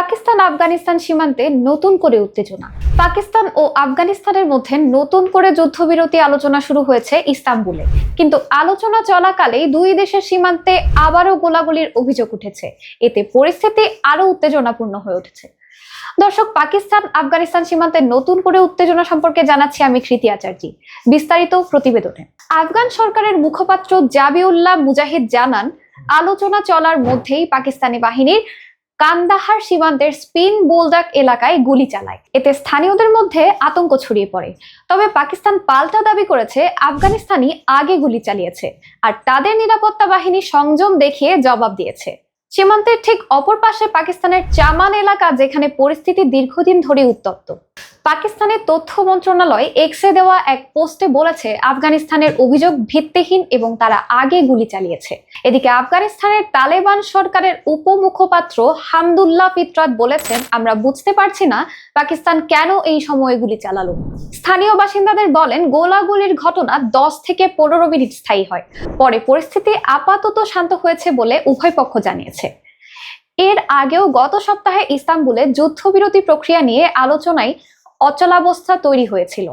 পাকিস্তান আফগানিস্তান সীমান্তে নতুন করে উত্তেজনা। পাকিস্তান ও আফগানিস্তানের মধ্যে নতুন করে যুদ্ধবিরতি আলোচনা শুরু হয়েছে ইস্তাম্বুলে। কিন্তু আলোচনা চলাকালেই দুই দেশের সীমান্তে আবারও গোলাগুলির অভিযোগ উঠেছে। এতে পরিস্থিতি আরও উত্তেজনাপূর্ণ হয়ে উঠেছে। দর্শক, পাকিস্তান আফগানিস্তান সীমান্তে নতুন করে উত্তেজনা সম্পর্কে জানাচ্ছি আমি কৃতি আচার্যি। বিস্তারিত প্রতিবেদনে। আফগান সরকারের মুখপাত্র জাবিউল্লাহ মুজাহিদ জানান, আলোচনা চলার মধ্যেই পাকিস্তানি বাহিনীর কান্দাহার সীমান্তের স্পিন বোলদাক এলাকায় গুলি চালায়। এতে স্থানীয়দের মধ্যে আতঙ্ক ছড়িয়ে পড়ে। তবে পাকিস্তান পাল্টা দাবি করেছে আফগানিস্তানি আগে গুলি চালিয়েছে আর তাদের নিরাপত্তা বাহিনী সংযম দেখিয়ে জবাব দিয়েছে। সীমান্তের ঠিক অপর পাশে পাকিস্তানের চামান এলাকা যেখানে পরিস্থিতি দীর্ঘদিন ধরে উত্তপ্ত। পাকিস্তানের তথ্য মন্ত্রণালয় এক্সে দেওয়া এক পোস্টে বলেছে, আফগানিস্তানের অভিযোগ ভিত্তিহীন এবং তারা আগে গুলি চালিয়েছে। এদিকে আফগানিস্তানের তালেবান সরকারের উপমুখপাত্র হামদুল্লাহ ফিতরাত বলেছেন, আমরা বুঝতে পারছি না পাকিস্তান কেন এই সময়ে গুলি চালালো। স্থানীয় বাসিন্দাদের বলেন, গোলাগুলির ঘটনা দশ থেকে পনেরো মিনিট স্থায়ী হয়। পরে পরিস্থিতি আপাতত শান্ত হয়েছে বলে উভয় পক্ষ জানিয়েছে। এর আগেও গত সপ্তাহে ইস্তাম্বুলে যুদ্ধবিরতি প্রক্রিয়া নিয়ে আলোচনায় অচলাবস্থা তৈরি হয়েছিল।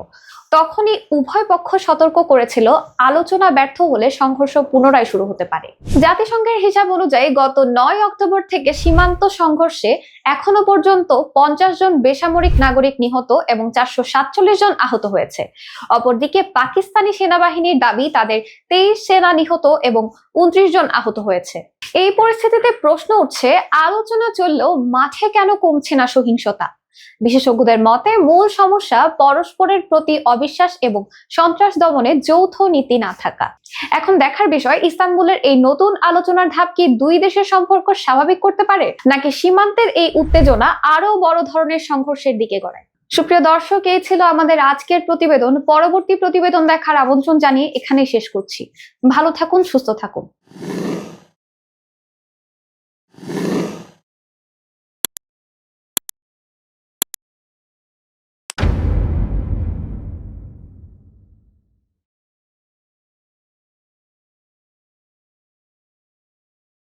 তখনই উভয় পক্ষ সতর্ক করেছিল, আলোচনা ব্যর্থ হলে সংঘর্ষ পুনরায় শুরু হতে পারে। জাতিসংঘের হিসাব অনুযায়ী গত নয় অক্টোবর থেকে সীমান্ত সংঘর্ষে এখনও পর্যন্ত পঞ্চাশ জন বেসামরিক নাগরিক নিহত এবং চারশো সাতচল্লিশ জন আহত হয়েছে। অপরদিকে পাকিস্তানি সেনাবাহিনীর দাবি, তাদের তেইশ সেনা নিহত এবং উনত্রিশ জন আহত হয়েছে। এই পরিস্থিতিতে প্রশ্ন উঠছে, আলোচনা চললেও মাঠে কেন কমছে না সহিংসতা? বিশেষজ্ঞদের মতে, মূল সমস্যা পরস্পরের প্রতি অবিশ্বাস এবং সন্ত্রাস দমনে যৌথ নীতি না থাকা। এখন দেখার বিষয় ইস্তাম্বুলের এই নতুন আলোচনার ধাপ কি দুই দেশের সম্পর্ক স্বাভাবিক করতে পারে, নাকি সীমান্তের এই উত্তেজনা আরও বড় ধরনের সংঘর্ষের দিকে গড়ায়? সুপ্রিয় দর্শক, এই ছিল আমাদের আজকের প্রতিবেদন। পরবর্তী প্রতিবেদন দেখার আমন্ত্রণ জানিয়ে এখানেই শেষ করছি। ভালো থাকুন, সুস্থ থাকুন।